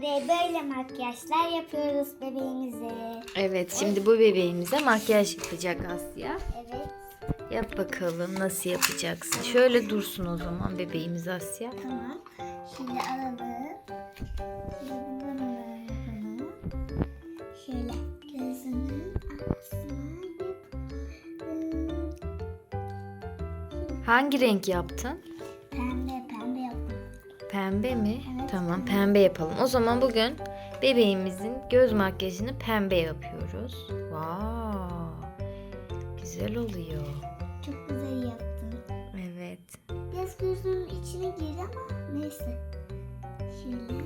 Şimdi böyle makyajlar yapıyoruz bebeğimize. Evet şimdi bu bebeğimize makyaj yapacak Asya. Evet. Yap bakalım nasıl yapacaksın. Şöyle dursun o zaman bebeğimiz Asya. Tamam. Şimdi alalım. Bunu. Şöyle gözünün. Hangi renk yaptın? Pembe mi? Evet. Tamam pembe yapalım. O zaman bugün bebeğimizin göz makyajını pembe yapıyoruz. Wow. Güzel oluyor. Çok güzel yaptın. Evet. Biraz gözünün içine girdi ama neyse. Şöyle.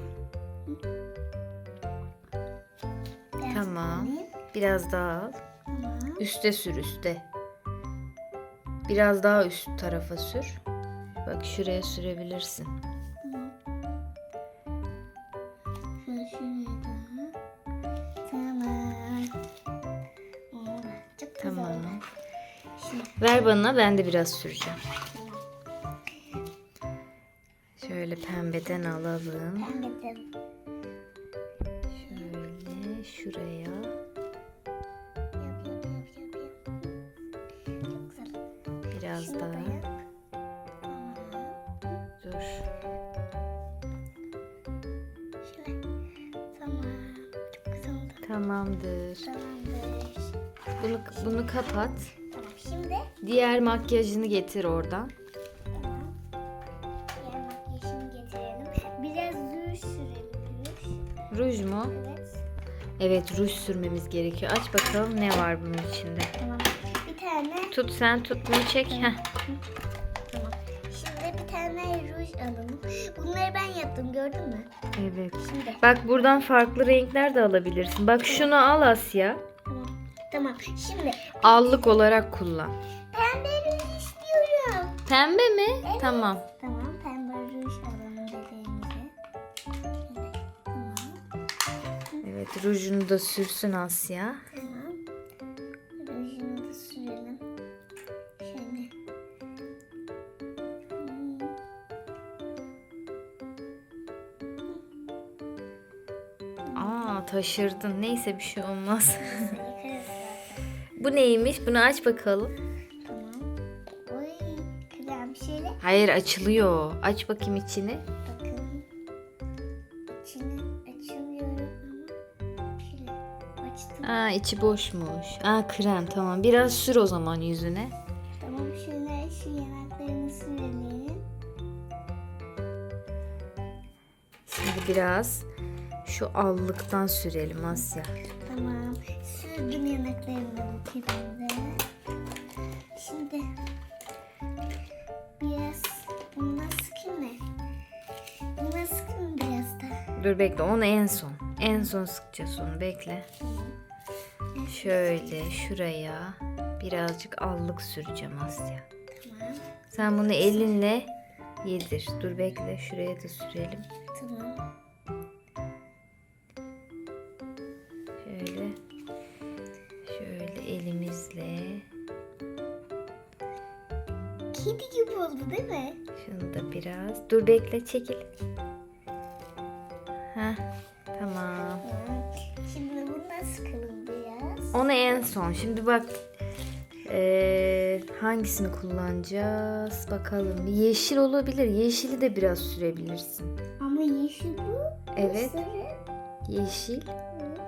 Biraz Tamam. Biraz daha al. Tamam. Üste sür üste. Biraz daha üst tarafa sür. Bak şuraya sürebilirsin. Ver bana ben de biraz süreceğim. Şöyle pembeden alalım. Şöyle şuraya. Biraz Şunu daha. Dur. Tamam. Tamamdır. Tamamdır. Bunu bunu kapat. Şimdi Diğer makyajını getir oradan. tamam. Diğer makyajını getirelim. Biraz ruj sürelim. Ruj. Ruj mu? Evet. Evet ruj sürmemiz gerekiyor. Aç bakalım ne var bunun içinde. Tamam. Bir tane Tut sen tut bunu çek. Heh. Tamam. Şimdi bir tane ruj alalım. Bunları ben yaptım gördün mü? Evet. Şimdi Bak buradan farklı renkler de alabilirsin. Bak şunu al Asya. Tamam. Şimdi Allık olarak kullan. pembe ruj istiyorum. Pembe mi? Tamam. Tamam. Pembe ruj alalım bebeğimize. Şöyle. Tamam. Evet rujunu da sürsün Asya. Tamam. Rujunu da sürelim. Şöyle. Aa taşırdın. Neyse bir şey olmaz. Bu neymiş? Bunu aç bakalım. Tamam. Oy krem şöyle. Hayır açılıyor. Aç bakayım içini. Bakın. İçini açamıyorum şöyle açtım. Aa içi boşmuş. Aa krem tamam. Biraz sür o zaman yüzüne. Tamam şöyle şu yanaklarını sürelim. Şimdi biraz şu allıktan sürelim Asya. Yanaklarını bu kremde. Şimdi biraz bundan sıkayım mı? Bundan sıkayım mı biraz da? Dur bekle onu en son. En son sıkacağız onu bekle. Şöyle şuraya birazcık allık süreceğim Asya. Tamam. Sen bunu elinle yedir. Dur bekle şuraya da sürelim. Şöyle elimizle Kedi gibi oldu değil mi? şunu da biraz. Dur bekle çekil. Heh, tamam. Şimdi bundan sıkalım biraz. Onu en son. Şimdi bak eee, hangisini kullanacağız bakalım. Yeşil olabilir. Yeşili de biraz sürebilirsin. Ama yeşil bu. Evet. Sarı. Yeşil. Evet.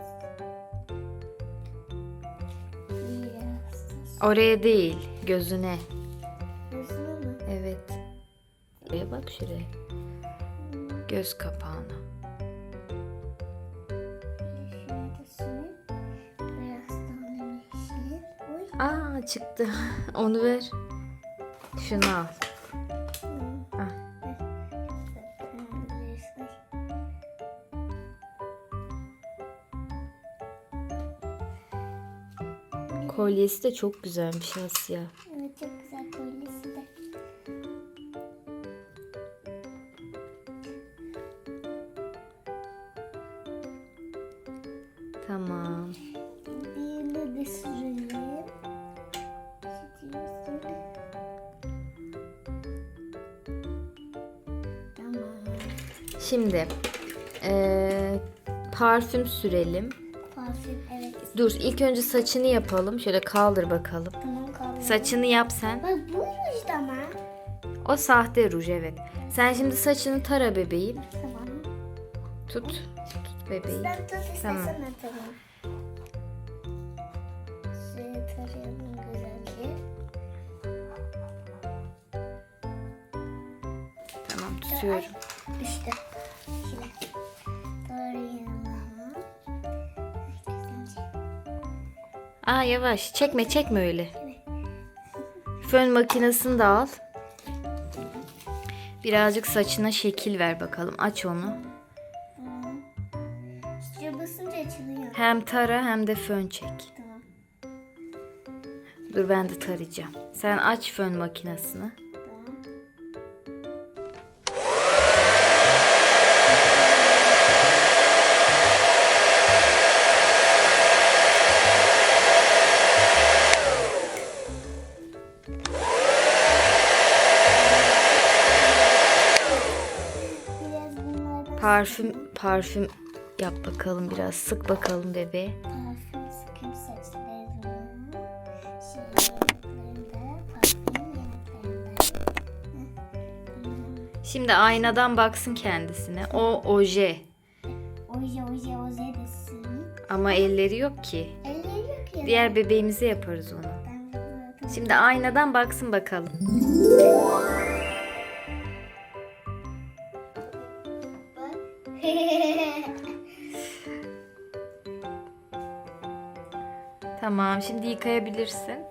Oraya değil, gözüne. Gözüne mi? Evet. Buraya bak şuraya. Göz kapağına. Aa çıktı. Onu ver. Şunu al. Kolyesi de çok güzelmiş Asya. Evet çok güzel kolyesi de. Tamam. Diğerini de süreyim. Tamam. Şimdi eee parfüm sürelim. Dur ilk önce saçını yapalım. Şöyle kaldır bakalım. Tamam kaldı. Saçını yap sen. Bak bu ruj da mı? O sahte ruj evet. Sen şimdi saçını tara bebeğim. Tamam. Tut. Tut bebeği. Sen tut Tamam. tamam. Tarayalım güzelce. Tamam tutuyorum. Aa yavaş. Çekme çekme öyle. Fön makinesini de al. Birazcık saçına şekil ver bakalım. Aç onu. Şuraya basınca açılıyor. Hem tara hem de fön çek. Tamam. Dur ben de tarayacağım. Sen aç fön makinesini. Parfüm parfüm yap bakalım biraz. Sık bakalım parfüm sıkayım yanaklarında. Şimdi aynadan baksın kendisine. O oje. Oje oje oje desin. Ama elleri yok ki. Elleri yok ya. Diğer bebeğimize yaparız onu. Şimdi aynadan baksın bakalım. Tamam şimdi yıkayabilirsin.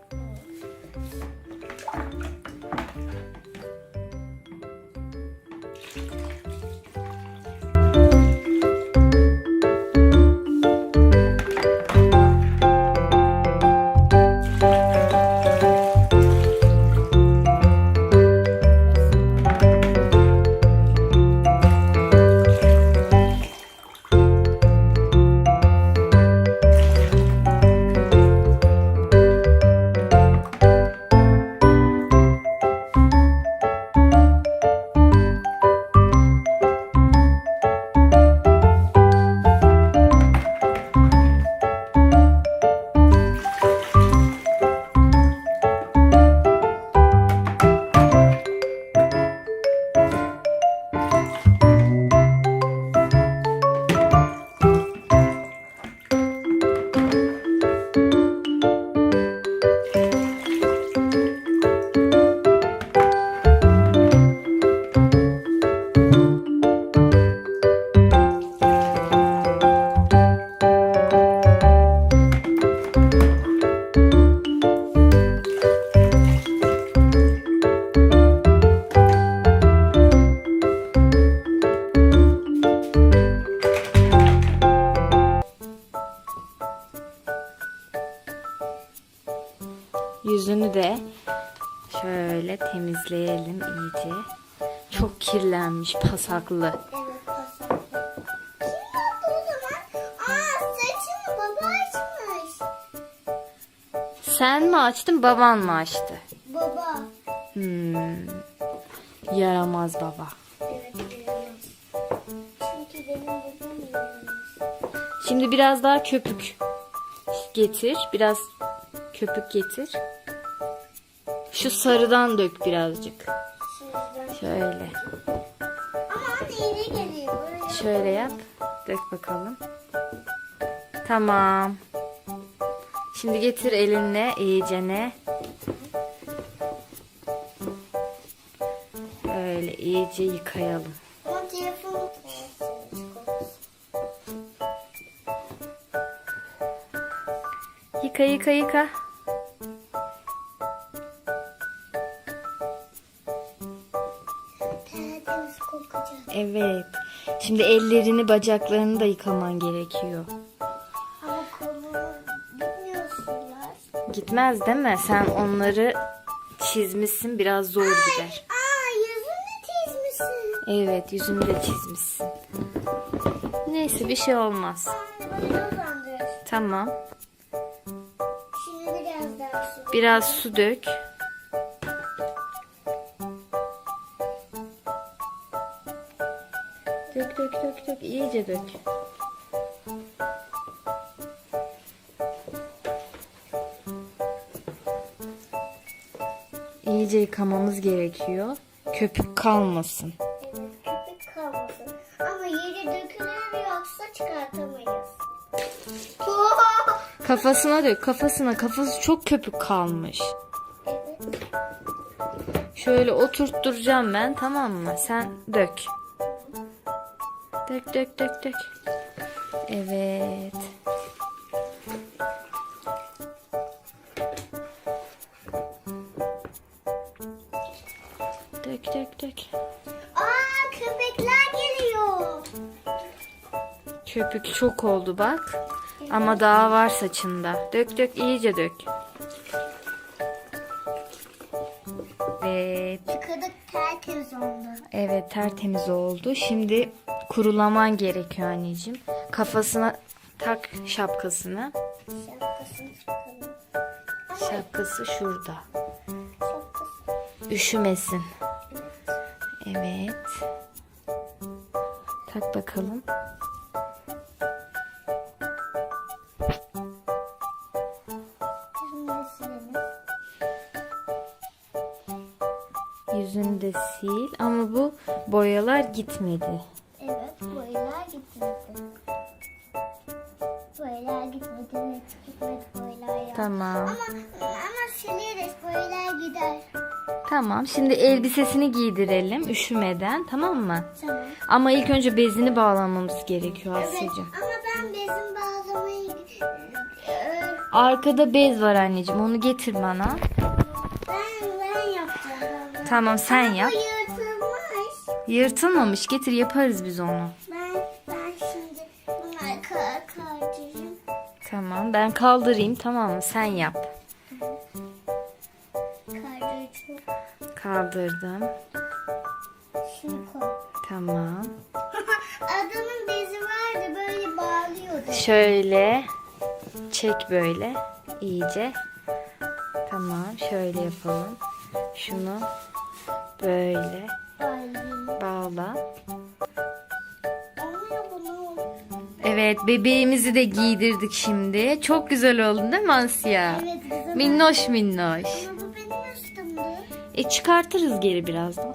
Yüzünü de şöyle temizleyelim iyice. Çok kirlenmiş, pasaklı. Sen mi açtın, baban mı açtı? Baba. Hmm. Yaramaz baba. Evet yaramaz. Çünkü benim babam yaramaz. Şimdi biraz daha köpük getir. Biraz köpük getir. Şu sarıdan dök birazcık. Şöyle. Böyle. Şöyle yap. Dök bakalım. Tamam. Şimdi getir elinle iyicene. Öyle iyice yıkayalım. Yıka yıka yıka. Evet. Şimdi ellerini bacaklarını da yıkaman gerekiyor. Ama kolu gitmiyor sular. Gitmez değil mi? Sen onları çizmişsin biraz zor gider. Aa yüzünü çizmişsin. Evet yüzünü de çizmişsin. Neyse bir şey olmaz. Tamam. Şimdi biraz daha su. Biraz su dök. Dök dök dök dök iyice dök. İyice yıkamamız gerekiyor. Köpük kalmasın. Köpük kalmasın. Ama yeri dökülür yoksa çıkartamayız. Kafasına dök kafasına. Kafası çok köpük kalmış. Evet. Şöyle oturtturacağım ben tamam mı? Sen dök. Dök dök dök dök. Evet. Dök dök dök. Aa köpekler geliyor. Köpük çok oldu bak. Ama daha var saçında. Dök dök iyice dök. Evet. Yıkadık tertemiz oldu. Evet tertemiz oldu. Şimdi kurulaman gerekiyor anneciğim. Kafasına tak şapkasını. Şapkası şurada. Üşümesin. Evet. Tak bakalım. Yüzünü de sil. Ama bu boyalar gitmedi. Boylar gitmedi. Gitmedi boylar ya. Tamam. Ama, ama sileriz boylar gider. Tamam. Şimdi elbisesini giydirelim üşümeden. Tamam mı? Tamam. Ama ilk önce bezini bağlamamız gerekiyor Evet Asya'cığım. ama ben bezin bağlamayı Arkada bez var anneciğim. Onu getir bana. ben ben yapacağım. Tamam sen yap. Bu yırtılmış. Yırtılmamış. Getir yaparız biz onu. Ben Ben kaldırayım. Tamam mı? Sen yap. Kaldıracağım. Kaldırdım. Şimdi koy. Tamam. Adamın bezi vardı böyle bağlıyordu. Şöyle çek böyle iyice. Tamam. Şöyle yapalım. Şunu böyle bağla. Evet bebeğimizi de giydirdik şimdi. Çok güzel oldu değil mi Asya? Evet. Minnoş minnoş. Ama bu benim üstümdü. E çıkartırız geri birazdan.